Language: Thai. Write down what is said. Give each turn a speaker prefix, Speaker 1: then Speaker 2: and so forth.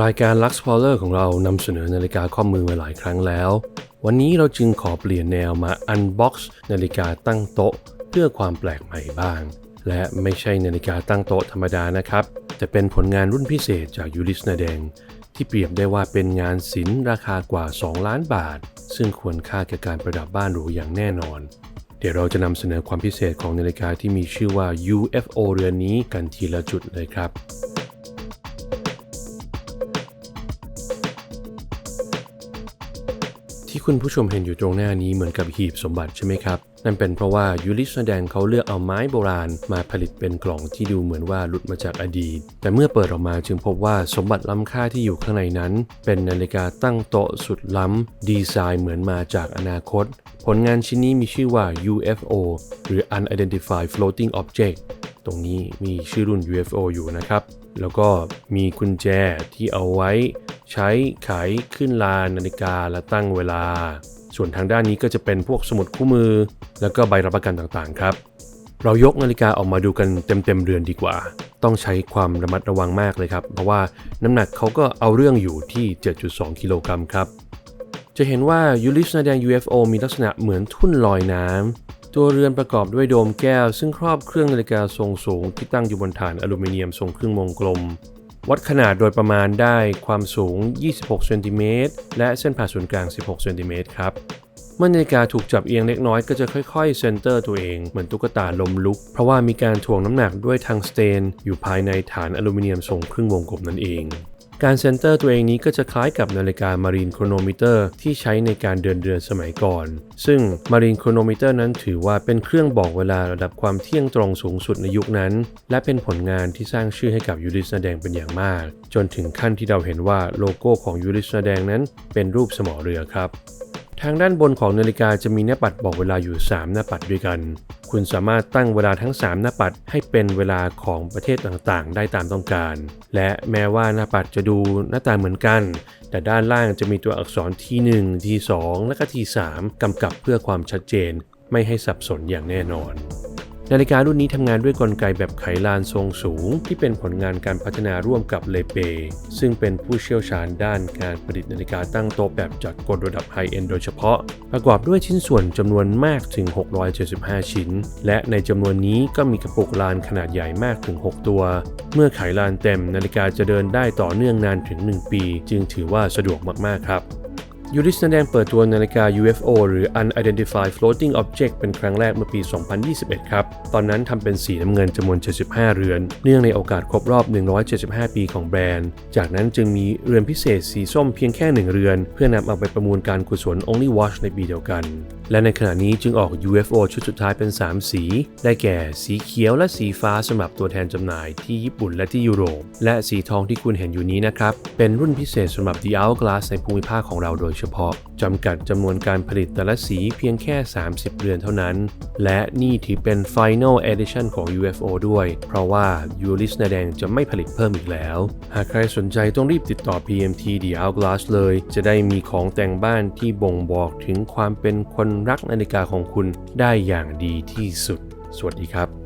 Speaker 1: รายการ Luxplorer ของเรานำเสนอนาฬิกาข้อมือมาหลายครั้งแล้ว วันนี้เราจึงขอเปลี่ยนแนวมา Unbox นาฬิกาตั้งโต๊ะ เพื่อความแปลกใหม่บ้าง และไม่ใช่นาฬิกาตั้งโต๊ะธรรมดานะครับจะเป็นผลงานรุ่นพิเศษจากยูริสนาแดง ที่เปรียบได้ว่าเป็นงานศิลป์ราคากว่า 2 ล้านบาท ซึ่งควรค่าแก่การประดับบ้านหรูอย่างแน่นอน เดี๋ยวเราจะนำเสนอความพิเศษของนาฬิกาที่มีชื่อว่า UFO เรือนนี้กันทีละจุดเลยครับ ที่คุณผู้ชมเห็นอยู่ตรงหน้านี้เหมือนกับหีบสมบัติใช่ไหมครับ นั่นเป็นเพราะว่ายูริสแสดงเขาเลือกเอาไม้โบราณ มาผลิตเป็นกล่องที่ดูเหมือนว่าหลุดมาจากอดีต แต่เมื่อเปิดออกมาจึงพบว่าสมบัติล้ำค่าที่อยู่ข้างในนั้น เป็นนาฬิกาตั้งโต๊ะสุดล้ำ ดีไซน์เหมือนมาจากอนาคต ผลงานชิ้นนี้มีชื่อว่า UFO หรือ Unidentified Floating Object ตรงนี้มีชื่อรุ่น UFO อยู่นะครับ แล้วก็มีกุญแจที่เอาไว้ ใช้ไขขึ้นลานนาฬิกาและตั้งเวลา ส่วนทางด้านนี้ก็จะเป็นพวกสมุดคู่มือ แล้วก็ใบรับประกันต่างๆ ครับ เรายกนาฬิกาออกมาดูกันเต็มๆเรือนดีกว่า ต้องใช้ความระมัดระวังมากเลยครับ เพราะว่าน้ำหนักเขาก็เอาเรื่องอยู่ที่ 7.2 กิโลกรัมครับ จะเห็นว่ายูริสนาแดง UFO มีลักษณะเหมือนทุ่นลอยน้ำตัวเรือนประกอบด้วยโดมแก้ว ซึ่งครอบเครื่องนาฬิกาทรงสูงที่ตั้งอยู่บนฐานอลูมิเนียมทรงครึ่งวงกลม วัดขนาดโดยประมาณได้ความสูง 26 เซนติเมตร และเส้นผ่าศูนย์กลาง 16 เซนติเมตรครับ เมื่อนาฬิกาถูกจับเอียงเล็กน้อยก็จะค่อยๆ เซนเตอร์ตัวเองเหมือนตุ๊กตาลมลุก เพราะว่ามีการถ่วงน้ำหนักด้วยทางสเตน อยู่ภายในฐานอลูมิเนียมทรงครึ่งวงกลมนั่นเอง การเซนเตอร์ตัวเองนี้ก็จะคล้ายกับนาฬิกา Marine Chronometer ที่ใช้ในการเดินเรือสมัยก่อน ซึ่ง Marine Chronometer นั้นถือว่าเป็นเครื่องบอกเวลาระดับความเที่ยงตรงสูงสุดในยุคนั้น และเป็นผลงานที่สร้างชื่อให้กับยูริสนาแดงเป็นอย่างมาก จนถึงขั้นที่เราเห็นว่าโลโก้ของยูริสนาแดงนั้นเป็นรูปสมอเรือครับทางด้านบนของนาฬิกาจะมีหน้าปัดบอกเวลาอยู่ 3 หน้าปัดด้วยกัน คุณสามารถตั้งเวลาทั้ง 3 หน้าปัดให้เป็นเวลาของประเทศต่างๆ ได้ตามต้องการ และแม้ว่าหน้าปัดจะดูหน้าตาเหมือนกัน แต่ด้านล่างจะมีตัวอักษรที่ 1 ที่ 2 และก็ที่ 3กำกับเพื่อความชัดเจน ไม่ให้สับสนอย่างแน่นอน นาฬิการุ่นนี้ทำงานด้วยกลไกแบบไขลานทรงสูง ที่เป็นผลงานการพัฒนาร่วมกับเลเป ซึ่งเป็นผู้เชี่ยวชาญด้านการผลิตนาฬิกาตั้งโต๊ะแบบจัดกลระดับไฮเอนด์โดยเฉพาะ ประกอบด้วยชิ้นส่วนจำนวนมากถึง 675 ชิ้น และในจำนวนนี้ก็มีกระปุกลานขนาดใหญ่มากถึง 6 ตัว เมื่อไขลานเต็มนาฬิกาจะเดินได้ต่อเนื่องนานถึง 1 ปี จึงถือว่าสะดวกมากๆครับ ยูริสแสดงเปิดตัวนาฬิกา UFO หรือ Unidentified Floating Object เป็นครั้งแรกเมื่อปี 2021 ครับ ตอนนั้นทำเป็นสีน้ำเงินจำนวน 75 เรือน เนื่องในโอกาสครบรอบ 175 ปีของแบรนด์ จากนั้นจึงมีเรือนพิเศษสีส้มเพียงแค่ 1 เรือน เพื่อนำเอาไปประมูลการกุศล Only Watch ในปีเดียวกัน และในขณะนี้จึงออก UFO ชุดสุดท้ายเป็น 3 สี ได้แก่สีเขียวและสีฟ้าสำหรับตัวแทนจำหน่ายที่ญี่ปุ่นและที่ยุโรป และสีทองที่คุณเห็นอยู่นี้นะครับ เป็นรุ่นพิเศษสำหรับ The Hourglass ในภูมิภาคของเราโดยเฉพาะจำกัดจำนวนการผลิตแต่ละสีเพียงแค่ 30 เรือนเท่านั้น และนี่ถือเป็น Final Edition ของ UFO ด้วย เพราะว่า u r i s นาแดงจะไม่ผลิตเพิ่มอีกแล้ว หากใครสนใจต้องรีบติดต่อ PMT The Hourglass เลย จะได้มีของแต่งบ้านที่บ่งบอกถึงความเป็นคนรักนาฬิกาของคุณได้อย่างดีที่สุด สวัสดีครับ